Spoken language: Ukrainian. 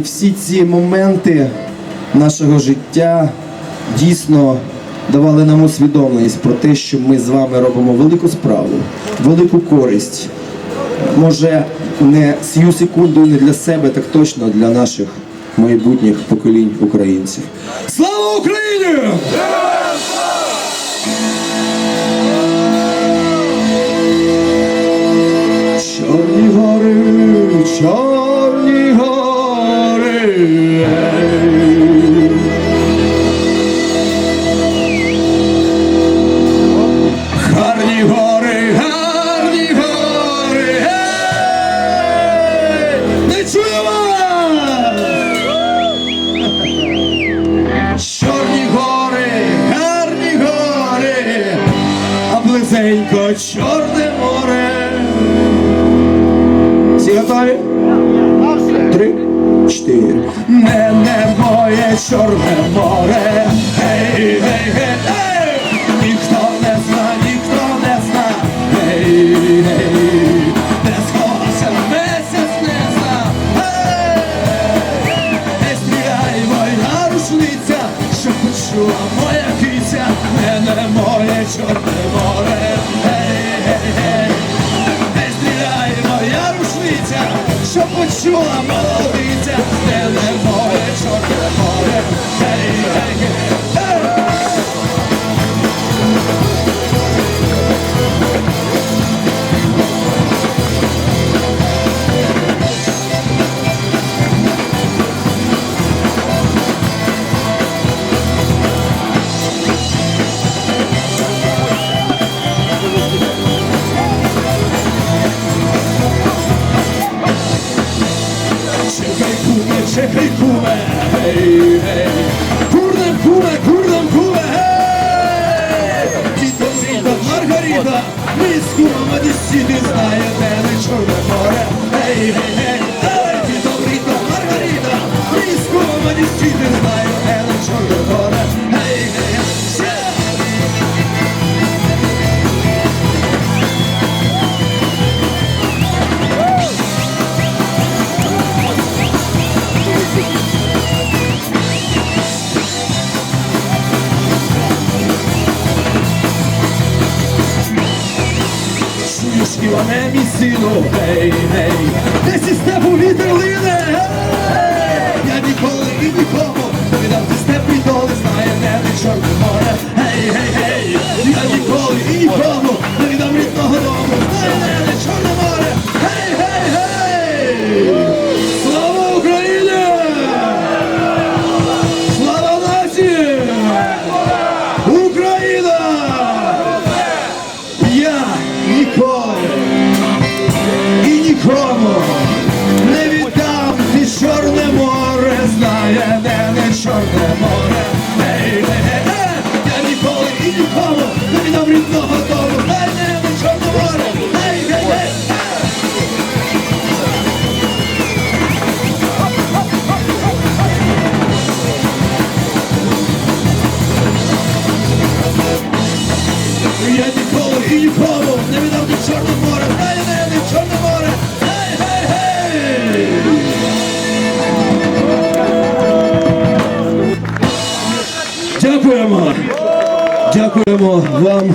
Всі ці моменти нашого життя дійсно давали нам усвідомленість про те, що ми з вами робимо велику справу, велику користь. Може, не сію секунду не для себе, так точно для наших майбутніх поколінь українців. Слава Україні! Близенько чорне море. Всі готові? Три, чотири. Не, не моє чорне море. Гей, гей, гей, гей! Ніхто не зна, ніхто не зна. Гей, гей, де сховався місяць не стріляй, моя рушниця, щоб почула моя киця. Не, не моє чорне що почула молодиця, не sempre come hey, hey. Kurdem kume, kurdem kume hey! Tito, Sita, Margarita Mi skumama di si dizdaje Чуєш, Іване, мій сину, гей, гей, десь із степу вітер лине, гей, я ніколи і нікому не віддав ти степ і доли, знає небо чорне море, гей, гей, гей, я ніколи і нікому не віддам рідного дому, знає небо чорне море, гей, гей, гей, слава Україні! Слава нації! Україна! Я ніколи нікому не віддам ти чорне море, знає, де не чорне море. Я ніколи і нікому не віддам рідного дому. Ей, ей, ей, і не віддам ти Дякуємо. Вам